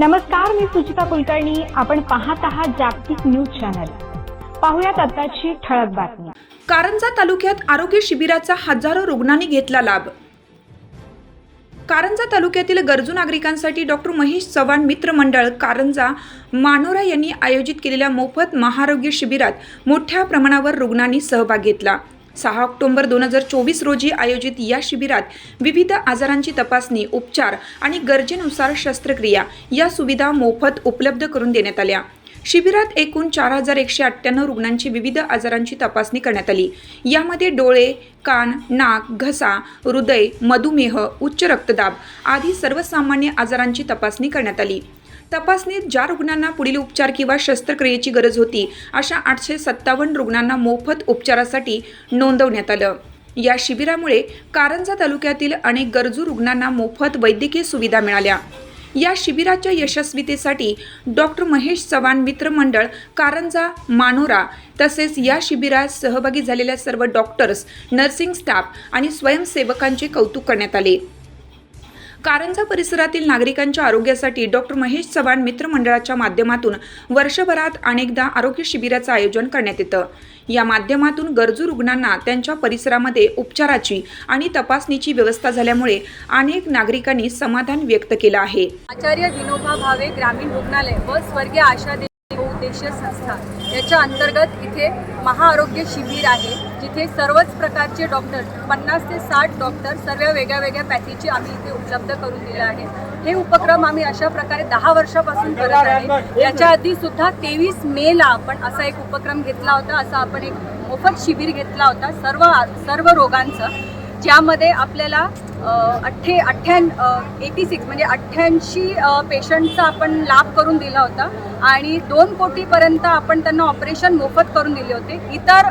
नमस्कार मी सुचिता कुलकर्णी. आपण पाहत आहात जागतिक न्यूज चॅनल. पाहुयात आताची ठळक बातमी. कारंजा तालुक्यात आरोग्य शिबिराचा हजारो रुग्णांनी घेतला लाभ. कारंजा तालुक्यातील गरजू नागरिकांसाठी डॉक्टर महेश चव्हाण मित्र मंडळ कारंजा मानोरा यांनी आयोजित केलेल्या मोफत महाआरोग्य शिबिरात मोठ्या प्रमाणावर रुग्णांनी सहभाग घेतला. सहा ऑक्टोबर दोन हजार चोवीस रोजी आयोजित या शिबिरात विविध आजारांची तपासणी उपचार आणि गरजेनुसार शस्त्रक्रिया या सुविधा मोफत उपलब्ध करून देण्यात आल्या. शिबिरात एकूण चार हजार एकशे अठ्ठ्याण्णव रुग्णांची विविध आजारांची तपासणी करण्यात आली. यामध्ये डोळे कान नाक घसा हृदय मधुमेह उच्च रक्तदाब आदी सर्वसामान्य आजारांची तपासणी करण्यात आली. तपासणीत ज्या रुग्णांना पुढील उपचार किंवा शस्त्रक्रियेची गरज होती अशा आठशे सत्तावन्न रुग्णांना मोफत उपचारासाठी नोंदवण्यात आलं. या शिबिरामुळे कारंजा तालुक्यातील अनेक गरजू रुग्णांना मोफत वैद्यकीय सुविधा मिळाल्या. या शिबिराच्या यशस्वीतेसाठी डॉक्टर महेश चव्हाण मित्र मंडळ कारंजा मानोरा तसेच या शिबिरात सहभागी झालेल्या सर्व डॉक्टर्स नर्सिंग स्टाफ आणि स्वयंसेवकांचे कौतुक करण्यात आले. कारंजा परिसरातील नागरिकांच्या आरोग्यासाठी डॉक्टर महेश चव्हाण मित्र मंडळाच्या माध्यमातून वर्षभरात अनेकदा आरोग्य शिबिराचं आयोजन करण्यात येतं. या माध्यमातून गरजू रुग्णांना त्यांच्या परिसरामध्ये उपचाराची आणि तपासणीची व्यवस्था झाल्यामुळे अनेक नागरिकांनी समाधान व्यक्त केलं आहे. आचार्य विनोबा भावे ग्रामीण रुग्णालय व स्वर्गीय आशा आरोग्यविषयक संस्था. याच्या अंतर्गत इथे महाआरोग्य शिबिर आहे जिथे सर्वच प्रकारचे डॉक्टर पन्नास ते साठ डॉक्टर सर्व वेगळ्या वेगळ्या पॅथीची आम्ही इथे उपलब्ध करून दिले आहे. हे उपक्रम आम्ही अशा प्रकारे दहा वर्षापासून करत आहे. याच्या आधी सुद्धा तेवीस मेला आपण असा एक उपक्रम घेतला होता असा आपण एक मोफत शिबिर घेतला होता. सर्व सर्व रोगांचं ज्यामध्ये आपल्याला अठ्ठे अठ्ठ्याण एटी सिक्स म्हणजे अठ्ठ्याऐंशी पेशंटचा आपण लाभ करून दिला होता आणि दोन कोटीपर्यंत आपण त्यांना ऑपरेशन मोफत करून दिले होते. इतर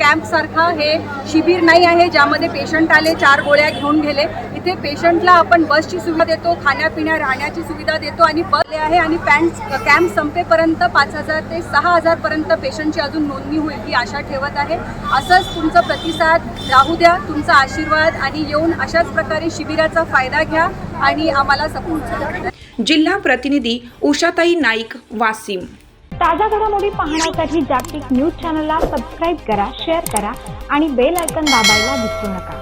कॅम्पसारखा हे शिबिर नाही आहे ज्यामध्ये पेशंट आले चार गोळ्या घेऊन गेले. इथे पेशंटला आपण बसची सुविधा देतो खाण्यापिण्या राहण्याची सुविधा देतो आणि बस आहे आणि पॅन्ट कॅम्प संपेपर्यंत पाच हजार ते सहा हजारपर्यंत पेशंटची अजून नोंदणी होईल ही आशा ठेवत आहे. असंच तुमचा प्रतिसाद राहू द्या तुमचा आशीर्वाद आणि येऊन अशाच प्रकारे शिबिराचा फायदा घ्या आणि आम्हाला सपोर्ट करा. जिल्हा प्रतिनिधी उषाताई नाईक वासिम. ताज्या घडामोडी पाहण्यासाठी जागतिक न्यूज चॅनलला सबस्क्राईब करा शेअर करा आणि बेल आयकन दाबायला विसरू नका.